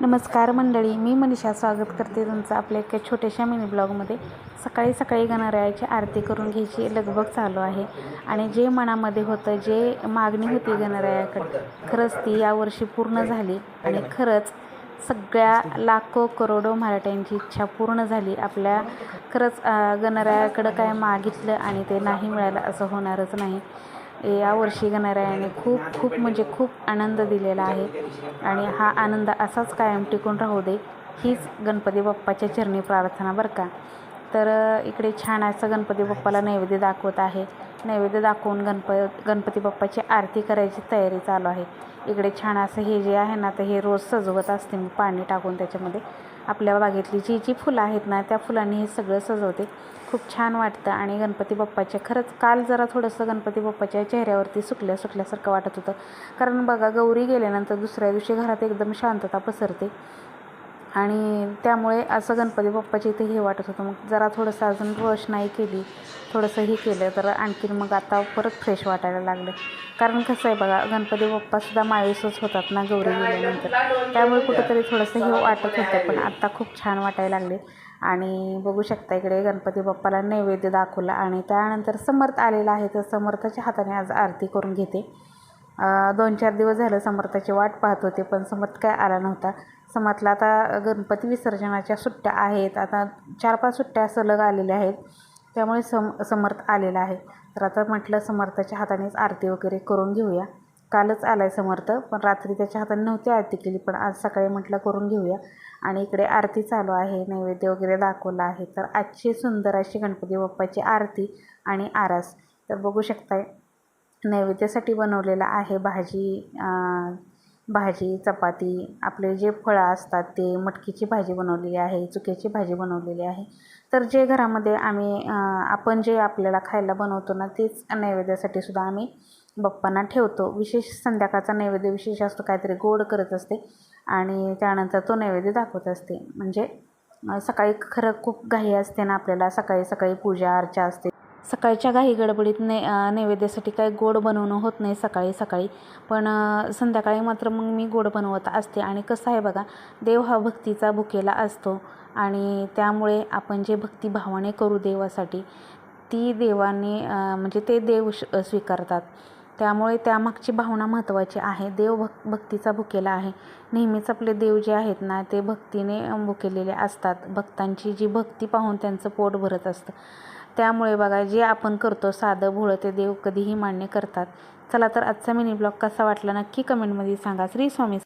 नमस्कार मंडळी मी मनीषा स्वागत करते तुमचं आपल्या एका छोट्याशा मिनी ब्लॉगमध्ये सकाळी सकाळी गणरायाची आरती करून घ्यायची लगबग चालू आहे. आणि जे मनामध्ये होतं जे मागणी होती गणरायाकडे खरंच ती यावर्षी पूर्ण झाली. आणि खरंच सगळ्या लाखो करोडो मराठ्यांची इच्छा पूर्ण झाली. आपल्या खरंच गणरायाकडं काय मागितलं आणि ते नाही मिळालं असं होणारच नाही. यावर्षी गणरायाने खूप खूप म्हणजे खूप आनंद दिलेला आहे. आणि हा आनंद असाच कायम टिकून राहू दे हीच गणपती बाप्पाच्या चरणी प्रार्थना बरं का. तर इकडे छान असं गणपती बाप्पाला नैवेद्य दाखवत आहे. नैवेद्य दाखवून गणप गणपती बाप्पाची आरती करायची तयारी चालू आहे. इकडे छान असं हे जे आहे ना तर हे रोज सजवत असते मी पाणी टाकून त्याच्यामध्ये. आपल्या बागेतली जी जी फुलं आहेत ना त्या फुलांनी हे सगळं सजवते. खूप छान वाटतं आणि गणपती बाप्पाच्या खरंच काल जरा थोडंसं गणपती बाप्पाच्या चेहऱ्यावरती सुकल्या सुकल्यासारखं वाटत होतं. कारण बघा गौरी गेल्यानंतर दुसऱ्या दिवशी घरात एकदम शांतता पसरते. आणि त्यामुळे असं गणपती बाप्पाच्या इथे हे वाटत होतं. मग जरा थोडंसं अजून रोषणाई केली. थोडंसं हे केलं तर आणखीन मग आता परत फ्रेश वाटायला लागलं. कारण कसं आहे बघा गणपती बाप्पासुद्धा मायूसच होतात ना गौरी गेल्यानंतर. त्यामुळे कुठंतरी थोडंसं हे वाटत होतं पण आत्ता खूप छान वाटायला लागले. आणि बघू शकता इकडे गणपती बाप्पाला नैवेद्य दाखवला आणि त्यानंतर समर्थ आलेला आहे तर समर्थाच्या हाताने आज आरती करून घेते. दोन चार दिवस झालं समर्थाची वाट पाहत होते पण समर्थ काय आला नव्हता. समर्थला आता गणपती विसर्जनाच्या सुट्ट्या आहेत आता चार पाच सुट्ट्या सलग आलेल्या आहेत त्यामुळे सम समर्थ आलेला आहे. तर आता म्हटलं समर्थाच्या हातानेच आरती वगैरे करून घेऊया. कालच आला आहे समर्थ पण रात्री त्याच्या हाताने नव्हती आरती केली पण आज सकाळी म्हटलं करून घेऊया. आणि इकडे आरती चालू आहे नैवेद्य वगैरे दाखवला आहे. तर आजची सुंदर अशी गणपती बाप्पाची आरती आणि आरास. तर बघू शकताय नैवेद्यासाठी बनवलेला आहे. भाजी भाजी चपाती आपले जे फळं असतात ते मटकीची भाजी बनवलेली आहे चुक्याची भाजी बनवलेली आहे. तर जे घरामध्ये आम्ही आपण जे आपल्याला खायला बनवतो ना तेच नैवेद्यासाठी सुद्धा आम्ही बाप्पांना ठेवतो. विशेष संध्याकाळचा नैवेद्य विशेष असतो काहीतरी गोड करत असते आणि त्यानंतर तो नैवेद्य दाखवत असते. म्हणजे सकाळी खरं खूप घाई असते ना आपल्याला सकाळी सकाळी पूजा अर्चा असते. सकाळच्या घाई गडबडीत ने नैवेद्यासाठी काही गोड बनवणं होत नाही सकाळी सकाळी. पण संध्याकाळी मात्र मग मी गोड बनवत असते. आणि कसं आहे बघा देव हा भक्तीचा भुकेला असतो. आणि त्यामुळे आपण जे भक्तिभावाने करू देवासाठी ती देवाने म्हणजे ते देव श- स्वीकारतात. त्यामुळे त्यामागची भावना महत्त्वाची आहे. देव भक् भक्तीचा भुकेला आहे. नेहमीच आपले देव जे आहेत ना ते भक्तीने भुकेलेले असतात. भक्तांची जी भक्ती पाहून त्यांचं पोट भरत असतं. त्यामुळे बघा जे आपण करतो साधं भोळं ते देव कधीही मान्य करतात. चला तर आजचा मिनी ब्लॉग कसा वाटला नक्की कमेंटमध्ये सांगा. श्री स्वामी